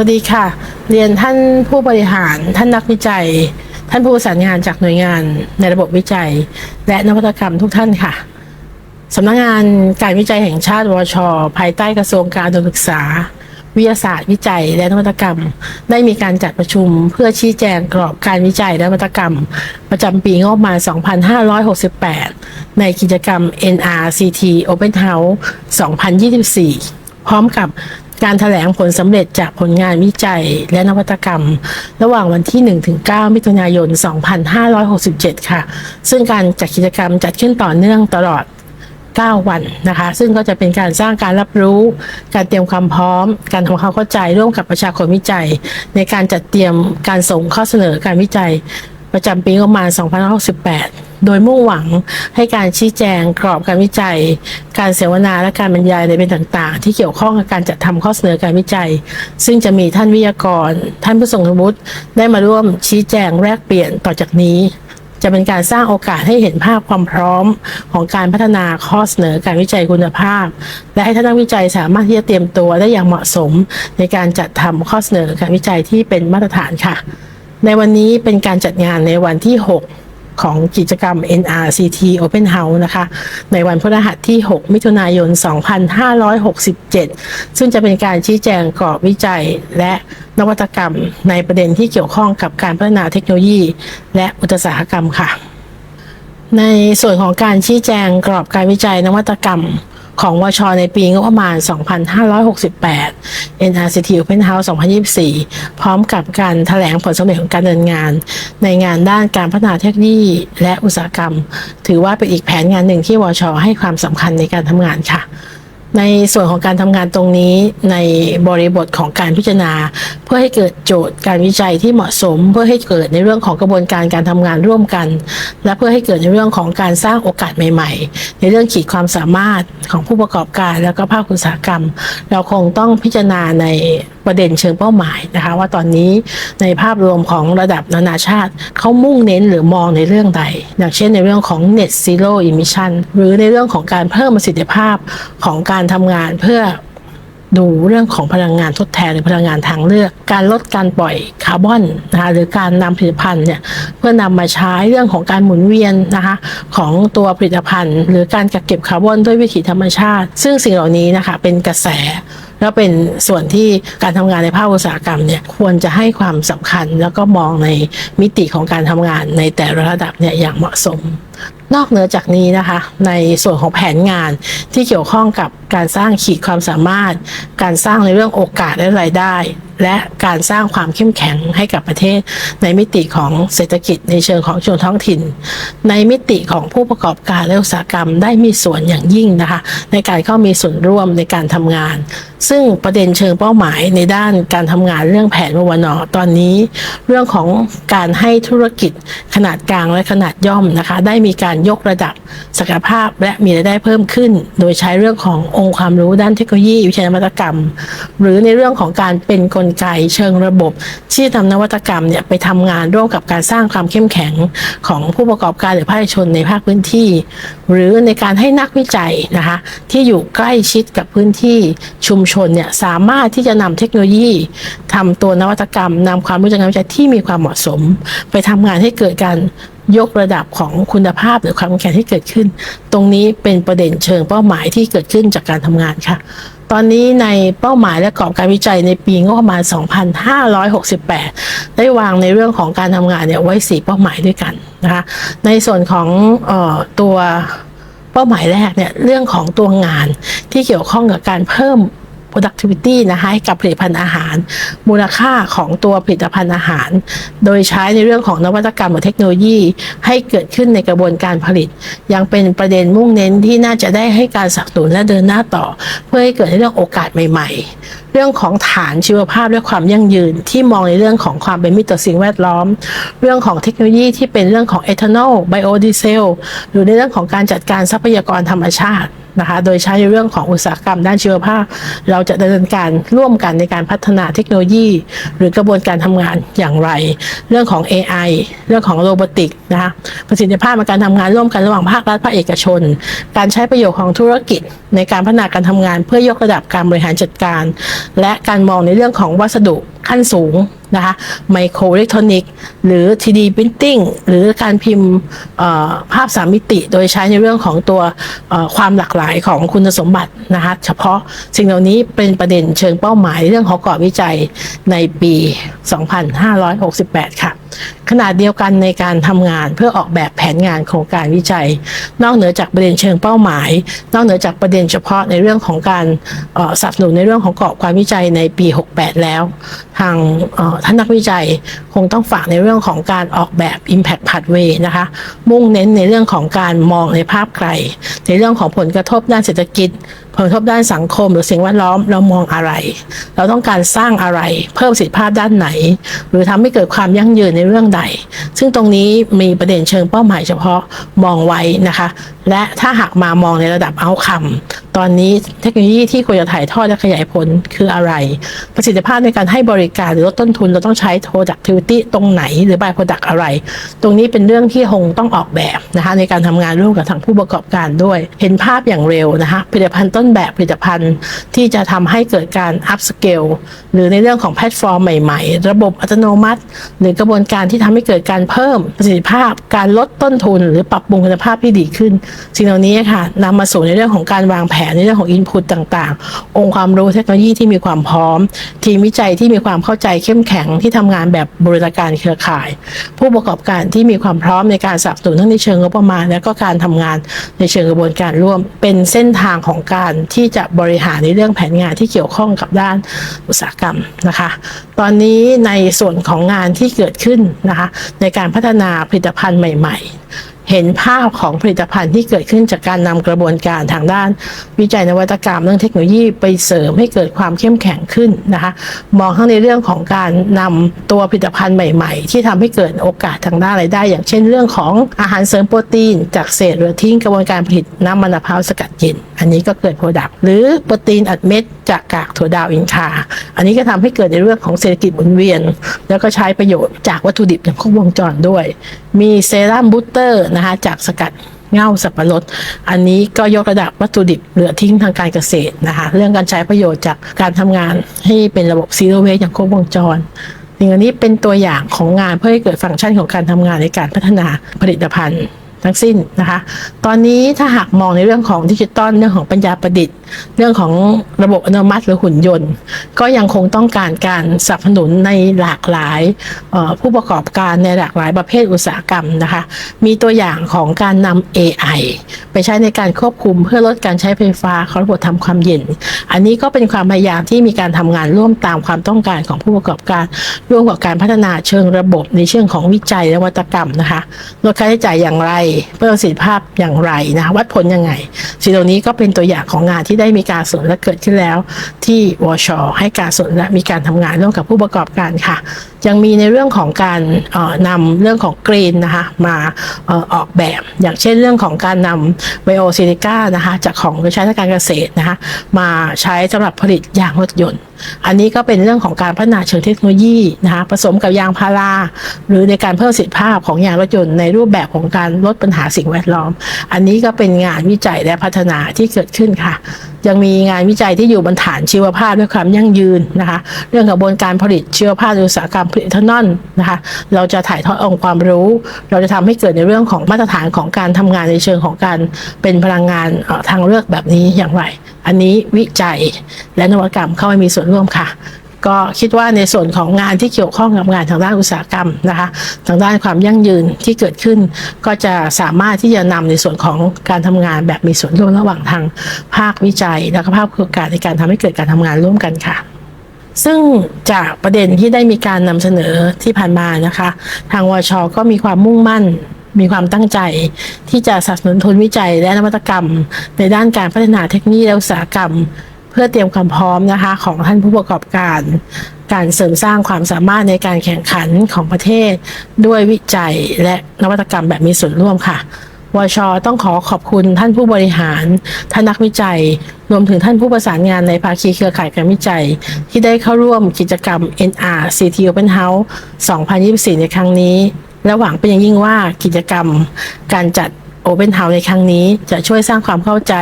วัสดีค่ะ เรียนท่านผู้บริหาร ท่านนักวิจัย ท่านผู้ประสานงานจากหน่วยงานในระบบวิจัย และนวัตกรรมทุกท่านค่ะสำนักงานการวิจัยแห่งชาติวช ภายใต้กระทรวงการศึกษา วิทยาศาสตร์วิจัย และนวัตกรรม ได้มีการจัดประชุมเพื่อชี้แจงกรอบการวิจัยและนวัตกรรม ประจำปีงบประมาณ 2568 ในกิจกรรม NRCT Open House 2024 พร้อมกับ การถแถลงผลสำเร็จจากผลงานวิจัยและนวัตกรรม ระหว่างวันที่ 1-9 มิถุนายน 2567 ค่ะ ซึ่งการจัดกิจกรรมจัดขึ้นต่อเนื่องตลอด 9 วันนะคะ ซึ่งก็จะเป็นการสร้างการรับรู้ การเตรียมความพร้อม การทำความเข้าใจร่วมกับประชาชนวิจัย ในการจัดเตรียมการส่งข้อเสนอการวิจัย ประจำปีงบประมาณ 2568 โดยมุ่งหวังให้การชี้แจงกรอบการวิจัย การเสวนาและการบรรยายในเป็นต่างๆ ที่เกี่ยวข้องกับการจัดทำข้อเสนอการวิจัย ซึ่งจะมีท่านวิทยากร ท่านผู้ทรงคุณวุฒิได้มาร่วมชี้แจงแลกเปลี่ยนต่อจากนี้ จะเป็นการสร้างโอกาสให้เห็นภาพความพร้อมของการพัฒนาข้อเสนอการวิจัยคุณภาพ และให้ท่านนักวิจัยสามารถที่จะเตรียมตัวได้อย่างเหมาะสม ในการจัดทำข้อเสนอการวิจัยที่เป็นมาตรฐานค่ะ ในวันนี้เป็นการจัดงานในวันที่ 6 ของกิจกรรม NRCT Open House นะคะ ในวันพฤหัสที่ 6 มิถุนายน 2567 ซึ่งจะเป็นการชี้แจงกรอบวิจัยและนวัตกรรมในประเด็นที่เกี่ยวข้องกับการพัฒนาเทคโนโลยี และอุตสาหกรรมค่ะ ในส่วนของการชี้แจงกรอบการวิจัยนวัตกรรม ของวชในปีงบประมาณ 2568 NRCT Open House 2024 พร้อมกับการถแถลงผลสำเร็จของการดำเนินงาน ในงานด้านการพัฒนาเทคโนโลยีและอุตสาหกรรม ถือว่าเป็นอีกแผนงานหนึ่งที่วชให้ความสำคัญในการทำงานค่ะ ในส่วนของการทำงานตรงนี้ในบริบทของการพิจารณา เพื่อให้เกิดโจทย์การวิจัยที่เหมาะสม เพื่อให้เกิดในเรื่องของกระบวนการการทำงานร่วมกัน และเพื่อให้เกิดในเรื่องของการสร้างโอกาสใหม่ ๆ ในเรื่องขีดความสามารถของผู้ประกอบการ แล้วก็ภาคอุตสาหกรรม เราคงต้องพิจารณาใน ประเด็นเชิงเป้าหมายนะคะ ว่าตอนนี้ในภาพรวมของระดับนานาชาติเขามุ่งเน้นหรือมองในเรื่องใด อย่างเช่นในเรื่องของ net zero emission หรือในเรื่องของการเพิ่มประสิทธิภาพของการทำงานเพื่อดูเรื่องของพลังงานทดแทนหรือพลังงานทางเลือก การลดการปล่อยคาร์บอนนะคะหรือการนำผลิตภัณฑ์เนี่ยเพื่อนำมาใช้เรื่องของการหมุนเวียนนะคะของตัวผลิตภัณฑ์ หรือการกักเก็บคาร์บอนด้วยวิถีธรรมชาติ ซึ่งสิ่งเหล่านี้นะคะเป็นกระแส แล้วเป็นส่วนที่การทำงานในภาคอุตสาหกรรมเนี่ยควรจะให้ความสำคัญแล้วก็มองในมิติของการทำงานในแต่ละระดับเนี่ยอย่างเหมาะสม นอกเหนือจากนี้นะคะ ในส่วนของแผนงานที่เกี่ยวข้องกับการสร้างขีดความสามารถ การสร้างในเรื่องโอกาสและรายได้ และการสร้างความเข้มแข็งให้กับประเทศ ในมิติของเศรษฐกิจในเชิงของชนท้องถิ่น ในมิติของผู้ประกอบการและอุตสาหกรรมได้มีส่วนอย่างยิ่งนะคะ ในการเข้ามีส่วนร่วมในการทำงาน ซึ่งประเด็นเชิงเป้าหมายในด้านการทำงานเรื่องแผนวนอตอนนี้ เรื่องของการให้ธุรกิจขนาดกลางและขนาดย่อมนะคะ ได้มีการยกระดับศักยภาพและมีรายได้เพิ่มขึ้น โดยใช้เรื่องขององค์ความรู้ด้านเทคโนโลยีวิทยานวัตกรรม หรือในเรื่องของการเป็นนกลไกเชิงระบบ ที่นำนวัตกรรมเนี่ยไปทำงานร่วมกับการสร้างความเข้มแข็งของผู้ประกอบการหรือภาคชนในภาคพื้นที่ หรือในการให้นักวิจัยนะคะที่อยู่ใกล้ชิดกับพื้นที่ชุมชนเนี่ยสามารถที่จะนำเทคโนโลยีทำตัวนวัตกรรมนำความรู้จากงานวิจัยที่มีความเหมาะสม ไปทำงานให้เกิดการยกระดับของคุณภาพหรือความแข็งที่เกิดขึ้น ตรงนี้เป็นประเด็นเชิงเป้าหมายที่เกิดขึ้นจากการทำงานค่ะ ตอนนี้ในเป้าหมายและกรอบการวิจัยในปีงบประมาณ 2568 ได้วางในเรื่องของการทำงานเนี่ยไว้ 4 เป้าหมายด้วยกันนะคะในส่วนของออตัวเป้าหมายแรกเนี่ยเรื่องของตัวงานที่เกี่ยวข้องกับการเพิ่ม productivity นะคะให้กับผลิตภัณฑ์อาหาร มูลค่าของตัวผลิตภัณฑ์อาหาร โดยใช้ในเรื่องของนวัตกรรมและเทคโนโลยีให้เกิดขึ้นในกระบวนการผลิต ยังเป็นประเด็นมุ่งเน้นที่น่าจะได้ให้การสับสนุนและเดินหน้าต่อ เพื่อให้เกิดในเรื่องโอกาสใหม่ ๆ เรื่องของฐานชีวภาพและความยั่งยืนที่มองในเรื่องของความเป็นมิตรต่อสิ่งแวดล้อม เรื่องของเทคโนโลยีที่เป็นเรื่องของเอทานอลไบโอดีเซลหรือในเรื่องของการจัดการทรัพยากรธรรมชาติ นะคะ โดยใช้ในเรื่องของอุตสาหกรรมด้านชีวภาพ เราจะดำเนินการร่วมกันในการพัฒนาเทคโนโลยี หรือกระบวนการทำงานอย่างไร เรื่องของ AI เรื่องของโรบอติกนะคะประสิทธิภาพในการทำงานร่วมกันระหว่างภาครัฐภาคเอกชน การใช้ประโยชน์ของธุรกิจ ในการพัฒนาการทำงาน เพื่อยกระดับการบริหารจัดการ และการมองในเรื่องของวัสดุขั้นสูง นะคะไมโครอิเล็กทรอนิกส์หรือ 3D Printing หรือการพิมพ์ภาพสามมิติ โดยใช้ในเรื่องของตัวความหลากหลายของคุณสมบัตินะคะเฉพาะสิ่งเหล่านี้เป็นประเด็นเชิงเป้าหมายเรื่องของกรอบวิจัยในปี 2568 ค่ะขณะเดียวกันในการทำงานเพื่อออกแบบแผนงานโครงการวิจัย นอกเหนือจากประเด็นเชิงเป้าหมาย นอกเหนือจากประเด็นเฉพาะในเรื่องของการสนับสนุนในเรื่องของกรอบการวิจัยในปี 68 แล้ว ทางท่านนักวิจัยคงต้องฝากในเรื่องของการออกแบบ Impact Pathway นะคะ มุ่งเน้นในเรื่องของการมองในภาพไกล ในเรื่องของผลกระทบด้านเศรษฐกิจ ผลกระทบด้านสังคม หรือสิ่งแวดล้อมเรามองอะไร เราต้องการสร้างอะไร เพิ่มสิทธิภาพด้านไหน หรือทำให้เกิดความยั่งยืนในเรื่องใด ซึ่งตรงนี้มีประเด็นเชิงเป้าหมายเฉพาะมองไว้นะคะ และถ้าหากมามองในระดับเอาคำ ตอนนี้เทคโนโลยีที่ควรจะถ่ายทอดและขยายผลคืออะไร ประสิทธิภาพในการให้บริการหรือลดต้นทุนเราต้องใช้ productivity ตรงไหนหรือ by product อะไร ตรงนี้เป็นเรื่องที่คงต้องออกแบบนะคะในการทำงานร่วมกับทางผู้ประกอบการด้วย เห็นภาพอย่างเร็วนะคะผลิตภัณฑ์ต้นแบบผลิตภัณฑ์ที่จะทำให้เกิดการ up scale หรือในเรื่องของแพลตฟอร์มใหม่ๆ ระบบอัตโนมัติ หรือกระบวนการที่ทำให้เกิดการเพิ่มประสิทธิภาพ การลดต้นทุน หรือปรับปรุงคุณภาพที่ดีขึ้น สิ่งเหล่านี้ค่ะนำมาสู่ในเรื่องของการวางแผนในเรื่องของ input ต่างๆ องค์ความรู้เทคโนโลยีที่มีความพร้อม ทีมวิจัยที่มีความเข้าใจเข้มแข็งที่ทำงานแบบบริการเครือข่าย ผู้ประกอบการที่มีความพร้อมในการสนับสนุนทั้งในเชิงงบประมาณ และก็การทำงานในเชิงกระบวนการร่วม เป็นเส้นทางของการที่จะบริหารในเรื่องแผนงานที่เกี่ยวข้องกับด้านอุตสาหกรรมนะคะ ตอนนี้ในส่วนของงานที่เกิดขึ้นนะคะในการพัฒนาผลิตภัณฑ์ใหม่ ๆ เห็นภาพของผลิตภัณฑ์ที่เกิดขึ้นจากการนำกระบวนการทางด้าน วิจัยนวัตกรรมเรื่องเทคโนโลยีไปเสริมให้เกิดความเข้มแข็งขึ้นนะคะมองทั้งในเรื่องของการนำตัวผลิตภัณฑ์ใหม่ ๆ ที่ทำให้เกิดโอกาสทางด้านรายได้ อย่างเช่นเรื่องของอาหารเสริมโปรตีน จากเศษเหลือทิ้งกระบวนการผลิตน้ำมันมะพร้าวสกัดเย็น อันนี้ก็เกิดโปรดักต์หรือโปรตีนอัดเม็ด จากกากถั่วดาวอินคา อันนี้ก็ทำให้เกิดในเรื่องของเศรษฐกิจหมุนเวียน แล้วก็ใช้ประโยชน์จากวัตถุดิบอย่างครบวงจรด้วย มีเซรั่มบูสเตอร์นะคะจากสกัดเง่าสับปะรด อันนี้ก็ยกระดับวัตถุดิบเหลือทิ้งทางการเกษตรนะคะ เรื่องการใช้ประโยชน์จากการทำงานให้เป็นระบบซีโรเวสอย่างครบวงจรสิ่งอันนี้เป็นตัวอย่างของงานเพื่อให้เกิดฟังก์ชันของการทำงานในการพัฒนาผลิตภัณฑ์ ทั้งสิ้นนะคะ ตอนนี้ถ้าหากมองในเรื่องของดิจิตอลเรื่องของปัญญาประดิษฐ์ เรื่องของระบบอัตโนมัติหรือหุ่นยนต์ ก็ยังคงต้องการการสนับสนุนในหลากหลายผู้ประกอบการในหลากหลายประเภทอุตสาหกรรมนะคะ มีตัวอย่างของการนำ AI ไปใช้ในการควบคุมเพื่อลดการใช้ไฟฟ้าของระบบทำความเย็น อันนี้ก็เป็นความพยายามที่มีการทำงานร่วมตามความต้องการของผู้ประกอบการ ร่วมกับการพัฒนาเชิงระบบในเชิงของวิจัยและวัตกรรมนะคะลดค่าใช้จ่ายอย่างไรเพิ่มประสิทธิภาพอย่างไรนะวัดผลยังไงสิ่งเหล่านี้ก็เป็นตัวอย่างของงานที่ได้มีการสนและเกิดขึ้นแล้ว ที่วช ให้การสนและมีการทำงานร่วมกับผู้ประกอบการค่ะ ยังมีในเรื่องของการเอ่อนำเรื่องของกรีนนะคะมาออกแบบ อย่างเช่นเรื่องของการนำไบโอซิลิก้านะคะจากของใช้ทางการเกษตรนะคะมาใช้สำหรับผลิตยางรถยนต์ อันนี้ก็เป็นเรื่องของการพัฒนาเชิงเทคโนโลยีนะคะผสมกับยางพารา หรือในการเพิ่มสิทธิภาพของยางรถยนต์ในรูปแบบของการลดปัญหาสิ่งแวดล้อม อันนี้ก็เป็นงานวิจัยและพัฒนาที่เกิดขึ้นค่ะ ยังมีงานวิจัยที่อยู่บนฐานชีวภาพด้วยความยั่งยืนนะคะ เรื่องกระบวนการผลิตชีวภาพอุตสาหกรรมผลิตเอทนอลนะคะ เราจะถ่ายทอดองค์ความรู้ เราจะทำให้เกิดในเรื่องของมาตรฐานของการทำงานในเชิงของการเป็นพลังงานทางเลือกแบบนี้อย่างไร อันนี้วิจัยและนวัตกรรมเข้ามามีส่วนร่วมค่ะ ก็คิดว่าในส่วนของงานที่เกี่ยวข้องกับงานทางด้านอุตสาหกรรมนะคะ ทางด้านความยั่งยืนที่เกิดขึ้น ก็จะสามารถที่จะนำในส่วนของการทำงานแบบมีส่วนร่วมระหว่างทางภาควิจัย และก็ภาคโครงการในการทำให้เกิดการทำงานร่วมกันค่ะซึ่งจากประเด็นที่ได้มีการนำเสนอที่ผ่านมานะคะ ทางวชก็มีความมุ่งมั่น มีความตั้งใจที่จะสนับสนุนทุนวิจัยและนวัตกรรม ในด้านการพัฒนาเทคโนโลยีและอุตสาหกรรม เพื่อเตรียมความพร้อมนะคะของท่านผู้ประกอบการ การเสริมสร้างความสามารถในการแข่งขันของประเทศ ด้วยวิจัยและนวัตกรรมแบบมีส่วนร่วมค่ะวชต้องขอขอบคุณท่านผู้บริหาร ท่านนักวิจัย รวมถึงท่านผู้ประสานงานในภาคีเครือข่ายการวิจัย ที่ได้เข้าร่วมกิจกรรม NR CT Open House 2024 ในครั้งนี้ และหวังเป็นอย่างยิ่งว่ากิจกรรมการจัดโอเ n House ในครั้งนี้จะช่วยสร้างความเข้าใจ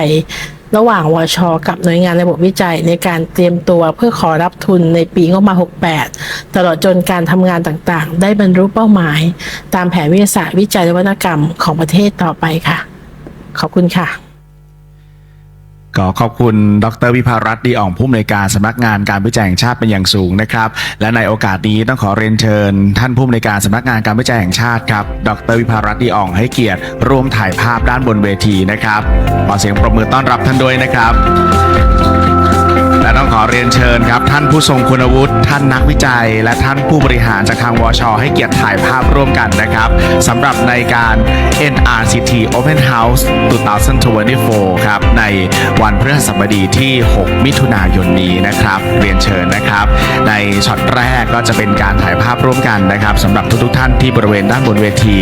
ระหว่างวช กับหน่วยงานระบบวิจัยในการเตรียมตัวเพื่อขอรับทุนในปีงบมา 68 ตลอดจนการทำงานต่างๆ ได้บรรลุเป้าหมาย ตามแผนวิทยาศาสตร์วิจัยและนวัตกรรมของประเทศต่อไปค่ะ ขอบคุณค่ะ ก็ขอบคุณดรวิภารัตน์ดีอ่องผู้อำนวยการสำนักงานการวิจัยแห่งชาติเป็นอย่างสูงนะครับ และในโอกาสนี้ต้องขอเรียนเชิญ ท่านผู้อำนวยการสำนักงานการวิจัยแห่งชาติครับ ดรวิภารัตน์ดีอ่องให้เกียรติร่วมถ่ายภาพด้านบนเวทีนะครับขอเสียงปรบมือต้อนรับท่านด้วยนะครับ และต้องขอเรียนเชิญครับ ท่านผู้ทรงคุณวุฒิท่านนักวิจัย และท่านผู้บริหารจากทางวช ให้เกียรติถ่ายภาพร่วมกันนะครับสำหรับในการ NRCT Open House 2024 ครับ ในวันพฤหัสบดีที่ 6 มิถุนายนนี้นะครับ เรียนเชิญนะครับ ในช็อตแรกก็จะเป็นการถ่ายภาพร่วมกันนะครับสำหรับทุกๆท่านที่บริเวณด้านบนเวที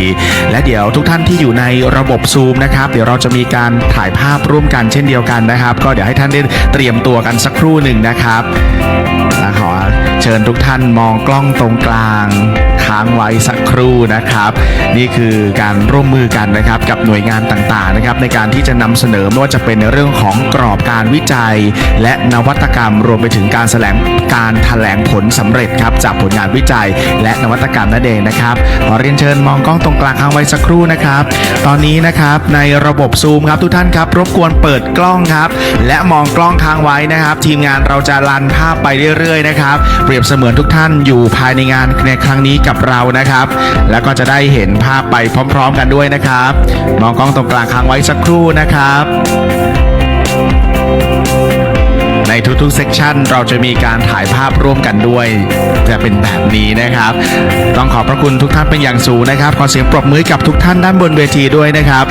และเดี๋ยวทุกท่านที่อยู่ในระบบซูมนะครับ เดี๋ยวเราจะมีการถ่ายภาพร่วมกันเช่นเดียวกันนะครับ ก็เดี๋ยวให้ท่านได้เตรียมตัวกันสักครู่หนึ่งนะครับขอเชิญทุกท่านมองกล้องตรงกลางค้างไว้สักครู่นะครับ นี่คือการร่วมมือกันนะครับกับหน่วยงานต่างๆนะครับ ในการที่จะนำเสนอไม่ว่าจะเป็นในเรื่องของกรอบการวิจัย และนวัตกรรมรวมไปถึงการแถลงการแถลงผลสำเร็จครับจากผลงานวิจัย และนวัตกรรมนั่นเองนะครับขอเรียนเชิญมองกล้องตรงกลางค้างไว้สักครู่นะครับ ตอนนี้นะครับในระบบซูมครับทุกท่านครับรบกวนเปิดกล้องครับและมองกล้องค้างไว้นะครับทีมงานเราจะรันภาพไปเรื่อยๆนะครับ เปรียบเสมือนทุกท่านอยู่ภายในงานในครั้งนี้กับเรานะครับ แล้วก็จะได้เห็นภาพไปพร้อม ๆ กันด้วยนะครับ มองกล้องตรงกลางค้างไว้สักครู่นะครับในทุกๆเซกชันเราจะมีการถ่ายภาพร่วมกันด้วย จะเป็นแบบนี้นะครับ ต้องขอบพระคุณทุกท่านเป็นอย่างสูงนะครับ ขอเสียงปรบมือกับทุกท่านด้านบนเวทีด้วยนะครับ